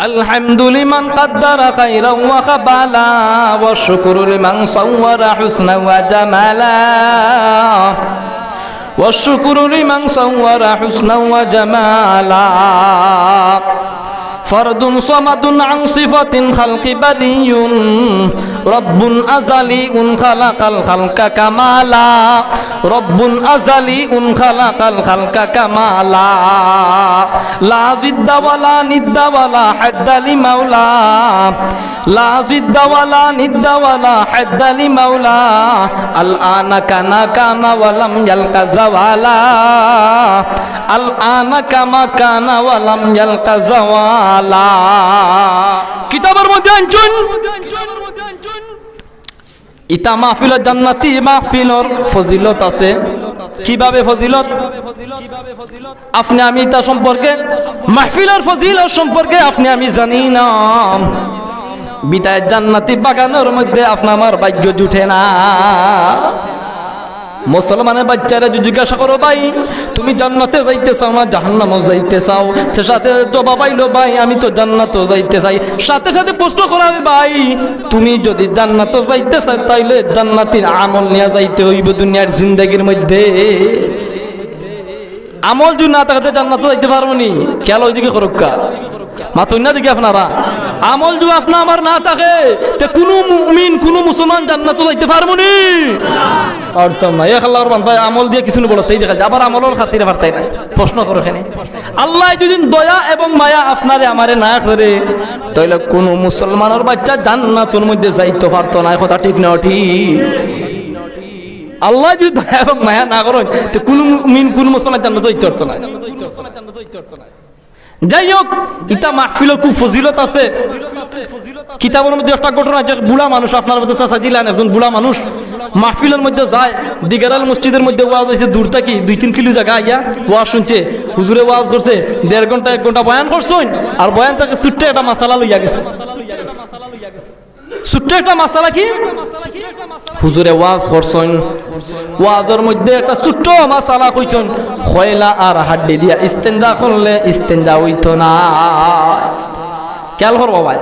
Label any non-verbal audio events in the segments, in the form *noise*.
الحمد لمن قدر خيرا وقبالا والشكر لمن صور حسنا وجمالا والشكر لمن صور حسنا وجمالا فرد صمد عن صفة خلق بدي রব্বুন আজালি উন খালাকাল খালকা কামালা। রব্বুন আজালি উন খালাকাল খালকা কামালা। লাজিদ্দাওয়ালা নিদ্দাওয়ালা হাদ্দালি মাওলা লাজিদ্দাওয়ালা নিদ্দাওয়ালা হাদ্দালি মাওলা আল আনা কানা কামা ওয়ালাম ইয়ালকা জাওয়ালা। আল আনা কামা কানা ওয়ালাম ইয়ালকা জাওয়ালা। কিতাবের মধ্যে আনছুন। ইতা মাহফিল, জান্নাতি মাহফিলর ফজিলত আছে। কীভাবে ফজিলত? আপনি আমি তা সম্পর্কে, মাহফিলর ফজিলত সম্পর্কে আপনি আমি জানি না। বিদায় জান্নাতি বাগানের মধ্যে আপনার আমার ভাগ্য জুটে না। মুসলমানের বাচ্চারা যদি জিজ্ঞাসা করো ভাই তুমি জান্নাতে যাইতে চাও না জাহান্নামও যাইতে চাও সে সাথে জবাব আইলো ভাই আমি তো জান্নাতও যাইতে চাই। সাথে সাথে প্রশ্ন করা হয়, ভাই তুমি যদি জান্নাতও যাইতে চাও তাইলে জান্নাতির আমল নিয়ে যাইতে হইব দুনিয়ার জিন্দগির মধ্যে। আমল যদি না থাকতে জান্নাত যাইতে পারব নি খেয়াল ওইদিকে করুকা মাতুন না দেখি আপনারা? আমল যদি আপনা আমার না থাকে। তে কোনো মুমিন, কোনো মুসলমান জান্নাত যাইতে পারব নি। অর্থম না এক আল্লাহর বান্দায় আমল দিয়ে কিছু বলতেই দেখা যায়। আবার আমলের খাতিরে পারতাই না প্রশ্ন করো এখানে। আল্লাহ যদি দয়া এবং মায়া আপনারে, আমারে না করে, তাইলে কোন মুসলমানের বাচ্চা জান্নাতুর মধ্যে যাইতে পারতো না। কথা ঠিক না ঠিক? আল্লাহ যদি দয়া এবং মায়া না করেন, তো কোন মিন কোন মুসলমান জান্নাত পারতো না। যাই হোক ইতা মাহফিলের খুব ফজিলত আছে। কিতাবের মধ্যে একটা ঘটনা যে বুড়া মানুষ, আপনার মধ্যে চাষা দিলেন, একজন বুড়া মানুষ মাহফিলের মধ্যে যায়, দিগারাল মসজিদের মধ্যে ওয়াজ হয়েছে দূর থাকি, দুই তিন কিলো জায়গা আইয়া ওয়াজ শুনছে, হুজুরে ওয়াজ করছে, দেড় ঘণ্টা, এক ঘণ্টা বয়ান করছেন, আর বয়ান তাকে ছুট্টে একটা মশালা লইয়া গেছে। ছোট্ট একটা মশালা কি? হুজুরে ওয়াজ করছেন। ওয়াজের মধ্যে একটা ছোট্ট মশালা কইছেন, খয়লা আর হাড্ডি দিয়া ইস্তেঞ্জা করলে ইস্তেঞ্জা হইতো না। খেয়াল করব ভাই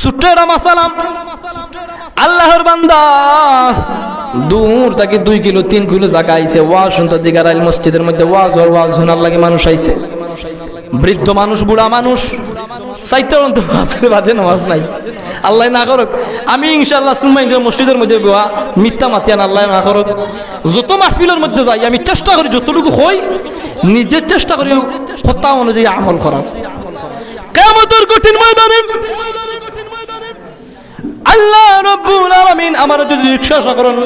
ছোট্ট একটা মশালা আল্লাহর বান্দা দূর তাকে দুই কিলো, তিন কিলো জায়গা আইছে। ওয়াজ শুনতে দিগার আইল মসজিদের মধ্যে ওয়াজ আর ওয়াজ শোনার লাগে মানুষ আইছে। বৃদ্ধ মানুষ, বুড়া মানুষ। আছে বাদে নামাজ নাই। আল্লাহ না করক। আমি ইনশাল্লাহ সুমাই মসজিদের মধ্যে গোয়া মিথ্যা মাতিয়ান আল্লাহ না করক। যত মাহফিলের মধ্যে যাই, আমি চেষ্টা করি যতটুকু হই নিজের চেষ্টা করি কথা অনুযায়ী আমল করা কেমতর কঠিন ময়দানে আল্লাহ রব্বুল আলামিন আমার যদি বিশ্বাস করেন,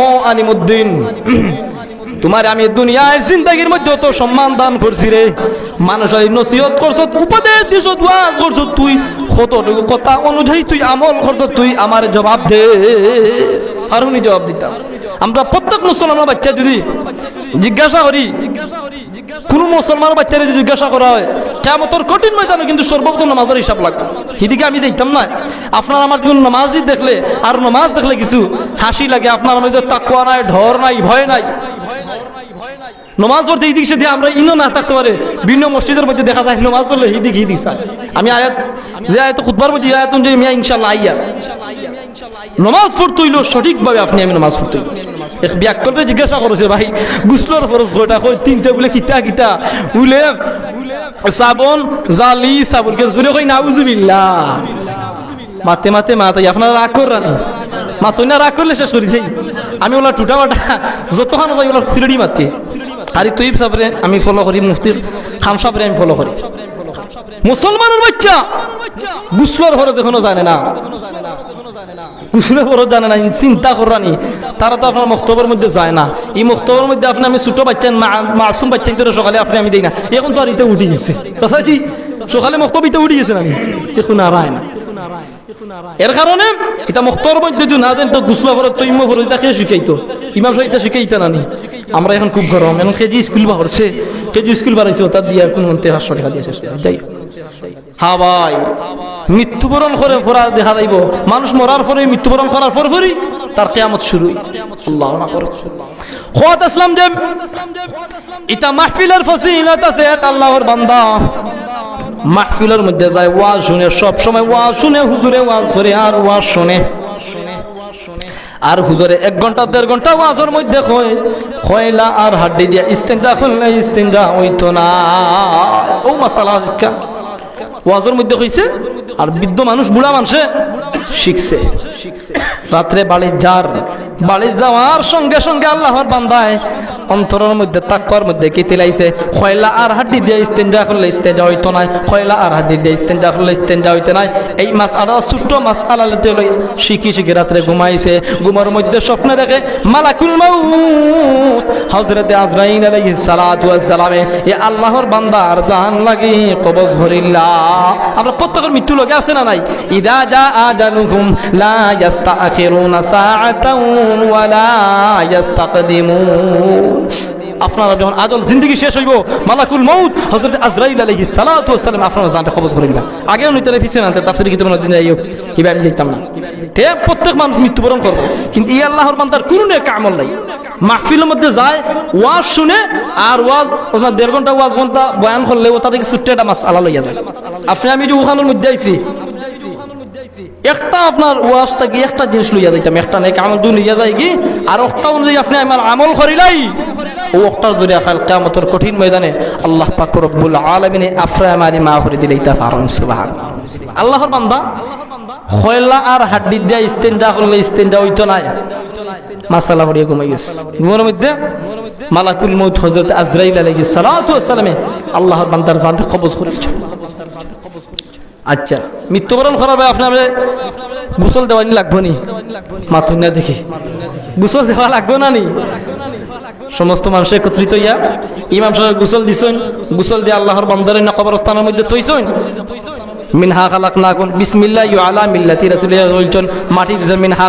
ও আনিমুদ্দিন তোমার আমি দুনিয়ার জিন্দগির মধ্যে তো সম্মান দান করছি রে। মানুষের নসিহত করছ, উপদেশ দিছ ওয়াজ করছ তুই কতটুকু কথা অনুযায়ী তুই আমল করছ, তুই আমার জবাব দে। আর উনি জবাব দিতাম। আমরা প্রত্যেক মুসলমান বাচ্চা যদি জিজ্ঞাসা করি, কোন মুসলমান বাচ্চারে যদি জিজ্ঞাসা করা হয়, কেমতর কঠিন ময়দানে কিন্তু সর্বপ্রথম নামাজের হিসাব লাগবে। সেদিকে আমি যাইতাম না। আপনার আমার যখন নামাজই দেখলে, আর নামাজ দেখলে কিছু হাসি লাগে। আপনার মধ্যে তাকুয়া নাই, ঢর নাই, ভয় নাই। নমাজ পড়তে এই দিক আমরা ইনো না থাকতে পারে। ভিন্ন মসজিদের মধ্যে দেখা যায় নমাজ পড়লে এই দিক এই দিক। আমি আয়াত যে আয়াত খুদবার মধ্যে আয়াত অনুযায়ী মিয়া ইনশাল্লাহ আইয়া। নমাজ পড়তে হইল সঠিকভাবে আপনি আমি নমাজ পড়তে হইল এক ব্যাকল্পে জিজ্ঞাসা করেছে, ভাই, গুসলোর খরচ গোটা কই তিনটা। বলে, কিতা কিতা? উলে সাবন, জালি, সাবুন। কে জুড়ে কই নাউজুবিল্লাহ। মাতে মাতে মাতে, আপনারা রাগ করেন মাতো না, রাগ করলে শেষ করি আমি ওলা টুটা মাটা যতক্ষণ যাই ওলা সিলেডি মাতি। হারি তুই সাবরে, আমি ফলো করি, মুফতির খাম সাবরে আমি ফলো করি। মুসলমানের বাচ্চা, গুসলোর ঘরে যখনও জানে না। গুসলোর ঘরে জানে না চিন্তা করানি তারা তো আপনার মক্তবের মধ্যে যায় না। এই মক্তবের মধ্যে আপনি, আমি ছোট বাচ্চা মাসুম বাচ্চা, কিন্তু সকালে আপনি, আমি দিই না। এখন তো আর ইতে উঠে গেছে। চাচাজি, সকালে মক্তব ইতে উঠে গেছে আমি এখন আর আয় না এর কারণে এটা মুক্তর মধ্যে যদি না দেন, তো গুসলা ভরে তৈম ভরে এটা কে শিখাইতো। ইমাম সাহেব শিখাইতে নানি আমরা এখন খুব গরম, এখন কেজি স্কুল বাড়ছে কেজি স্কুল বাড়াইছে তার দিয়া কোন মন্ত্রী পাঁচশো টাকা দিয়ে শেষ যাই। হা ভাই, মৃত্যুবরণ করে ফোরা দেখা যাইব। মানুষ মরার পরে, মৃত্যুবরণ করার পর পরই তার কেয়ামত শুরু আল্লাহ না করুক। খোয়াত আসলাম যে ইতা মাহফিলের ফসিলত আছে, এক আল্লাহর বান্দা। মাহফিলের মধ্যে যায়, ওয়াজ শুনে সব সময় ওয়াজ শুনে, হুজুরে ওয়াজ করে আর ওয়াজ শুনে। আর হুজুরে এক ঘণ্টা, দেড় ঘণ্টা মাঝের মধ্যে কয়, কয়লা আর হাড্ডি দিয়া ইস্তেঞ্জা করলে ইস্তেঞ্জা হইতো না। ও মাসালা ওয়াজের মধ্যে কইছে, আর বৃদ্ধ মানুষ, বুড়া মানুষে শিখছে। রাত্রে বাড়ি যার বাড়ি যাওয়ার সঙ্গে সঙ্গে আল্লাহর বান্দায় অন্তরের মধ্যে তাকওয়ার মধ্যে কি তিলাইছে? খয়লা আর হাড্ডি দিয়ে ইস্তেঞ্জা করলে ইস্তেঞ্জা হইতো না খয়লা আর হাড্ডি দিয়ে ইস্তেঞ্জা করলে ইস্তেঞ্জা হইতে নাই। এই মাছ আর ছোট্ট মাছ লই শিখি শিখি রাত্রে ঘুমাইছে। ঘুমার মধ্যে স্বপ্নে দেখে মালাকুল মাউত, হযরতে আজরাইল আলাইহিস সালাতু ওয়াস সালামে, এ আল্লাহর বান্দার জান লাগি, কবজ হরিল্লা আমরা প্রত্যেকের মৃত্যু লগে আছে না নাই? ইদা জা আজালুহুম লা ইস্তাখিরুনা সাআতাও ওয়া লা ইস্তাকদিমুন আপনারা যখন আজল জিন্দগি শেষ হইব, মালাকুল মউত, হযরত আজরাইল আলাইহিস সালাতু ওয়াস সালাম আপনারা জানতে কবজ করিবা আগেও নিতে পিছনে আনতে তাফসীর কিতাব দিন যাইও ইবা আমি যাইতাম না। তে প্রত্যেক মানুষ মৃত্যুবরণ করবে, কিন্তু ই আল্লাহর বান্দার কোনো নেক আমল নাই। মাহফিলের মধ্যে যায়, ওয়াজ শুনে, আর ওয়াজ, ওনার দেড় ঘণ্টা ওয়াজ ঘণ্টা বয়ান করলে ও তাদেরকে ছোট্ট একটা মাছ আলা লইয়া যায়। আপনি, আমি যে ওখানের মধ্যে আইছি একটা আপনার ওয়াজ থাকি, একটা জিনিস লইয়া যাইতাম, একটা নেক আমল দুই লইয়া যায় কি, আর একটা অনুযায়ী আপনি আমার আমল করিলাই ও একটা জরিয়া খাল কিয়ামতের কঠিন ময়দানে আল্লাহ পাক রব্বুল আলামিন আফরা মারি মা করে দিলে ইতা পারন সুবহান আল্লাহর বান্দা, খয়লা আর হাড্ডি দিয়া ইস্তেঞ্জা করলে ইস্তেঞ্জা হইতো না মাসালা পড়িয়ে ঘুমাই গেছে। ঘুমের মধ্যে মালাকুল মৌত হজরত আজরাইল আলাইহিস সালাতু ওয়াস সালামে আল্লাহর বান্দার জানতে কবজ করেছে আচ্ছা মৃত্যুবরণ পরে আপনার গোসল দেওয়ানি লাগবো নি? মাথুন না দেখি। গোসল দেওয়া লাগবো না নি? সমস্ত মানুষ একত্রিত ইয়া ইমাম সাহেব গোসল দিছেন। গোসল দিয়ে আল্লাহর বান্দারের না কবরস্থানের মধ্যে থইছেন। মিনহা খালাকনাকুম, বিসমিল্লাহ আলা মাটি মিনহা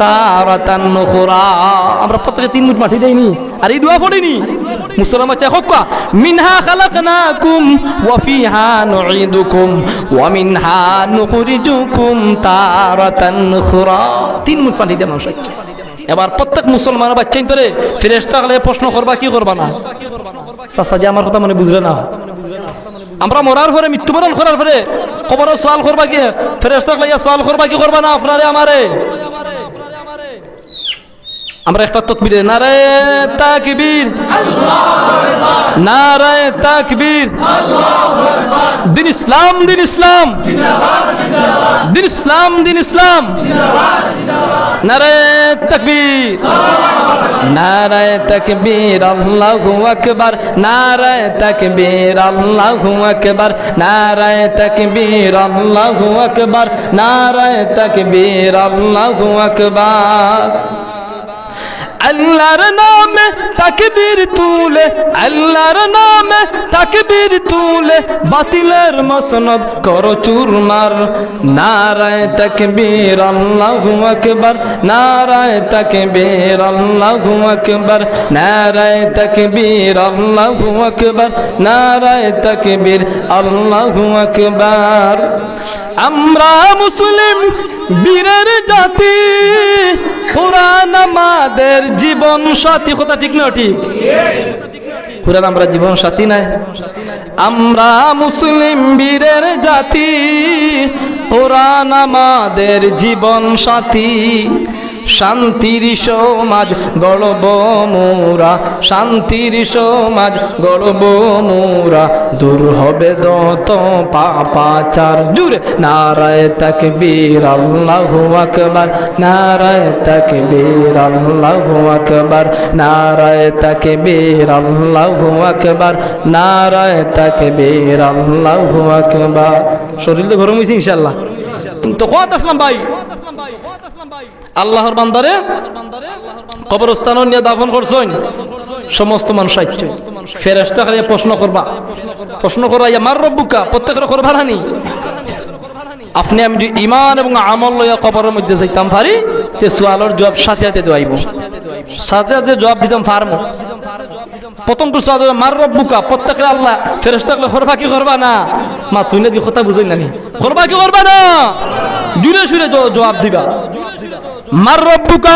তারাতান নুখরা। আমরা প্রত্যেকে তিন মুঠ মাটি দেইনি, আর এই দোয়া পড়িনি। মুসলমান হোক মিনহা খালাকনাকুম ওয়া ফিহা নুঈদুকুম ওয়া মিনহা নুখরিজুকুম তারাতান নুখরা তিন মুঠ মাটি দিয়ে মানুষ আছে এবার প্রত্যেক মুসলমানের বাচ্চাই তোরে ফেরেশতা হলে প্রশ্ন করবা, কি করবা না? চাচা যে আমার কথা মনে বুঝলে না। আমরা মরার পরে, মৃত্যুবরণ করার পরে খবর সওয়াল করবা কি? ফেরেশতা লইয়া সওয়াল করবা, কি করবা না আপনারে আমারে? আমরা একটা তকবীর নারে তাকবীর। নারে তাকবীর। দিন ইসলাম দিন ইসলাম। দিন ইসলাম দিন ইসলাম। নারে তাকবীর। নারায় তকবীর, আল্লাহু আকবার। নারায় তকবীর, আল্লাহু আকবার। নারায় তকবীর, আল্লাহু আকবার। নারায় তকবীর, আল্লাহু আকবার। আল্লাহর নামে তাকবীর তুলে, আল্লাহর নামে তাকবীর তুলে, বাতিলের মসনদ করো চুরমার। নারায় তাকবীর, আল্লাহু আকবার। নারায় তাকবীর, আল্লাহু আকবার। নারায় তাকবীর, আল্লাহু আকবার। নারায় তাকবীর, আল্লাহু আকবার। আমরা মুসলিম বীরের জাতি। কোরআন আমাদের জীবন সাথী, কথা ঠিক না ঠিক? কোরআন আমরা জীবন সাথী নাই। আমরা মুসলিম বীরের জাতি। কোরআন আমাদের জীবন সাথী। শান্তির সমাজ গড়ব মোরা। শান্তির সমাজ গড়ব মোরা। দূর হবে দত পাপাচার। জুড়ে নারায় তাকবীর, আল্লাহু আকবার। নারায় তাকবীর, আল্লাহু আকবার। নারায় তাকবীর, আল্লাহু আকবার। নারায় তাকবীর, আল্লাহু আকবার। শরীর তো গরম হয়েছে ইনশাআল্লাহ। তো কত আসলাম ভাই। আল্লাহর বান্দারে কবরস্থান নিয়ে দাফন করছেন সমস্ত মানুষ আইছে ফেরেস্তা খালি প্রশ্ন করবা। প্রশ্ন করা আমার রব্বুকা? প্রত্যেকের করবা নানি আপনি আমি যদি ইমান এবং আমল লইয়া কবরের মধ্যে যাইতাম পারি তে সোয়ালোর জবাব সাথে সাথে দোয়াইব সাথে সাথে জবাব দিতাম ফার্মো। প্রথম সাথে মার রব্বুকা? প্রত্যেকের আল্লাহ ফেরেস্তা করবা কি করবা না? মা, তুই না কথা বুঝাই নানি করবা কি করবা না? জুড়ে সুরে জবাব দিবা। মার রব্বুকা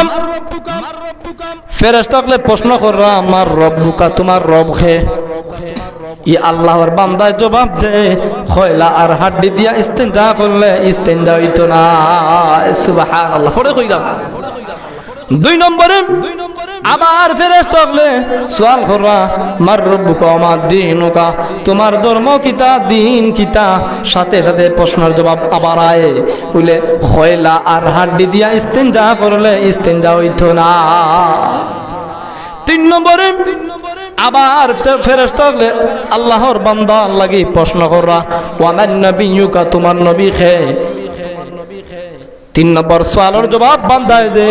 ফেরেশতা হলে প্রশ্ন কররা আমার রব্বুকা তোমার রব খে। ই আল্লাহর বান্দায় জবাব দে। খয়লা আর হাড্ডি দিয়া ইস্তেঞ্জা করলে ইস্তেঞ্জা হইতো না। সুবাহ আল্লাহ পরে কইরাম দুই নম্বরে আবার ফেরেস থাকলে সোয়াল করবা মার রব্বুকা দিনুকা, তোমার ধর্ম কিতা, দিন কিতা? সাথে সাথে প্রশ্নের জবাব আবার আয়ে। বলে খয়লা আর হাড্ডি দিয়া ইস্তেঞ্জা করলে ইস্তেঞ্জা হইতো না। তিন নম্বরে, আবার ফেরেস থাকলে আল্লাহর বান্দা লাগি প্রশ্ন কররা ওয়ামান নবিয়ুকা, তোমার নবী খে? তিন নম্বর, সোয়ালের জবাব বান্ধায় দে।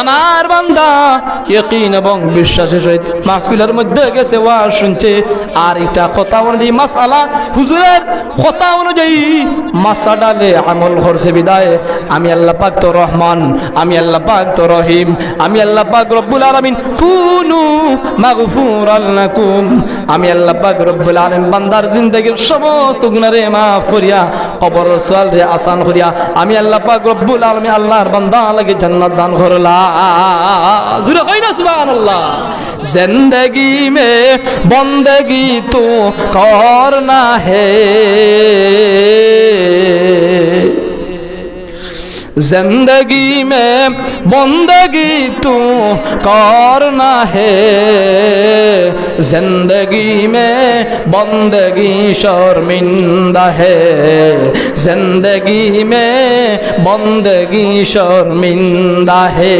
আমার বান্দা, ইয়কিন এবং বিশ্বাসের সহিত মাহফিলের মধ্যে গেছে, ওয়া শুনছে। আর এটা কথা অনুযায়ী মাসালা, হুজুরের কথা অনুযায়ী মাসা ডালে আমল করছে বিদায়। আমি আল্লাহ পাক তো রহমান, আমি আল্লাহ পাক তো রহিম, আমি আল্লাহ পাক রব্বুল আলামিন, কুনু মাগফুরাল লাকুম। আমি আল্লাহ পাক রব্বুল আলামিন, বান্দার জিন্দেগীর সমস্ত গুনারে মাফ করিয়া কবর সোয়াল রে আসান করিয়া, আমি আল্লাহ পাক রব্বুল আলামিন, আল্লাহর বান্দা লাগে জান্নাত দান করলা জুরে হয় না সুবহানাল্লাহ? জিন্দগি মে বন্দেগি তো করনা হে। জিন্দগি মে বন্দগি তো করনা হে জিন্দগি মে বন্দগি শর্মিন্দা হে জিন্দগি মে বন্দগি শর্মিন্দা হে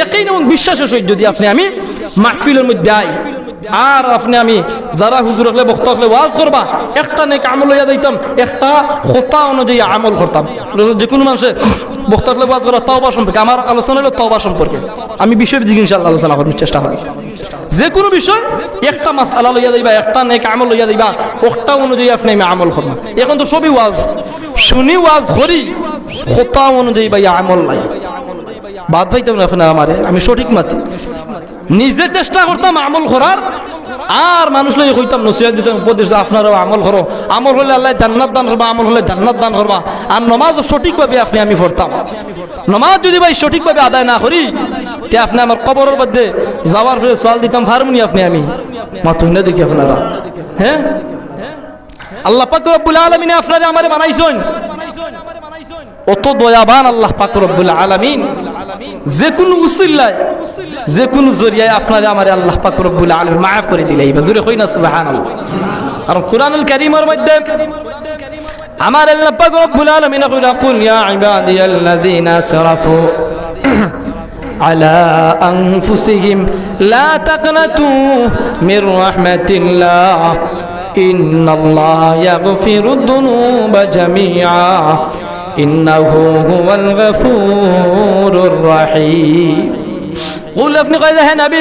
একই নমন বিশ্বাস সহিত যদি আপনি আমি মাহফিলের মধ্যে আই আর আপনি আমি যারা হুজুর হলে বক্তা হলে ওয়াজ করবা, একটা নেক আমল লইয়া দিতাম একটা খোতা অনুযায়ী আমল করতাম। যে কোনো মানুষের বক্তা হলে ওয়াজ করা তওবা সম্পর্কে, আমার আলোচনা হলো তওবা সম্পর্কে। আমি বিষয় দিকে আলোচনা করার চেষ্টা করি যে কোনো বিষয়, একটা মাস আলা লইয়া দিবা একটা নেক আমল লইয়া দিবা একটা অনুযায়ী আপনি আমি আমল করবা। এখন তো সবই ওয়াজ। শুনি ওয়াজ, করি, খোতা অনুযায়ী ভাই আমল নাই। বাদ পাইতাম না আপনার আমারে, আমি সঠিক মাতি। নিজে চেষ্টা করতাম আমল করার, আর মানুষ লাগে কইতাম, নসিহত দিতাম, উপদেশ আপনারাও আমল করো। আমল হলে আল্লাহ জান্নাত দান করবা, আমল হলে জান্নাত দান করবা। আর নমাজ সঠিকভাবে আপনি আমি পড়তাম। নমাজ যদি ভাই সঠিকভাবে আদায় না করি, তে আপনি আমার কবরের মধ্যে যাওয়ার পরে সোয়াল দিতাম ফার্মনি আপনি আমি? মাতুন না দেখি আপনারা। হ্যাঁ? আল্লাহ পাক রব্বুল আলামিন আপনারা আমারে বানাইছেন। অত দয়াবান আল্লাহ পাক রব্বুল আলামিন। যে কোনো উসিল্লায় যে কোনো জরিয়ায় আপনারে আমার আল্লাহ পাক রব্বুল আলামিন মাফ করে দিলে এইবার জোরে কই না সুবহানাল্লাহ আর কোরআনুল কারীমের মধ্যে আমার আল্লাহ পাক রব্বুল আলামিন কইরা কুল ইয়া ইবাদিয়াল্লাযিনা আসরাফু على أنفسهم لا تقنطوا من رحمة الله إن الله يغفر الذنوب جميعا ইন্নাহু হুয়াল গফুরুর রাহিম। قل আপনি কয় হ্যাঁ নবী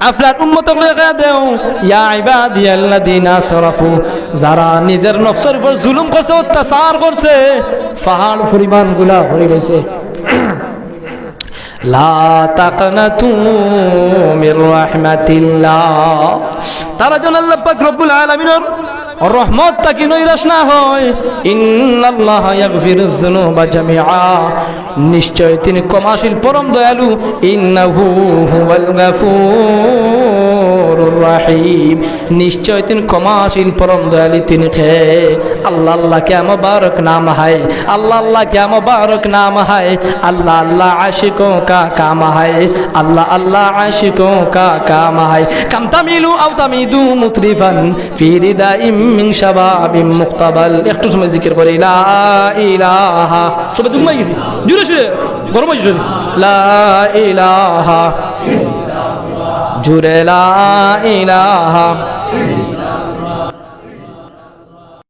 আপনার উন্মত দেও। ইয়া ইবাদিয়াল্লাযিনা আসরাফু যারা নিজের নফসের উপর জুলুম করছে, অত্যাচার করছে, পাহাড় পরিমাণগুলা হয়ে গেছে। *clears throat* তারা যেন আল্লাহ রব্বুল আলামিনের রহমত তাকে নৈরাশ না হয়। ইন্নাল্লাহ ইয়াগফিরুজ যুনুবা জামিআ। নিশ্চয় তিনি ক্ষমাশীল, পরম দয়ালু। ইন্নাহু হুয়াল গাফুর। নিশ্চয় তিন ক্ষমাসীন, পরম দয়ালি তিন খে আল্লাহ আল্লাহ কে মোবারক নাম হায়? আল্লাহ আল্লাহ কে মোবারক নাম হায়? আল্লাহ আল্লাহ আশিকো কা কাম হায়? আল্লাহ আল্লাহ আশিকো কা কাম হায়? কাম তামিলু আউ তামিদু মুতরিফান ফিরিদা রিদাইম মিন শাবাবিম মুক্তাবাল। একটু সময় জিকির করে। লা ইলাহা। সবাই দুমাই গেছি। জুরে সুরে গরম হয়েছে লা ইলাহা। জুড়ে লা ইলাহা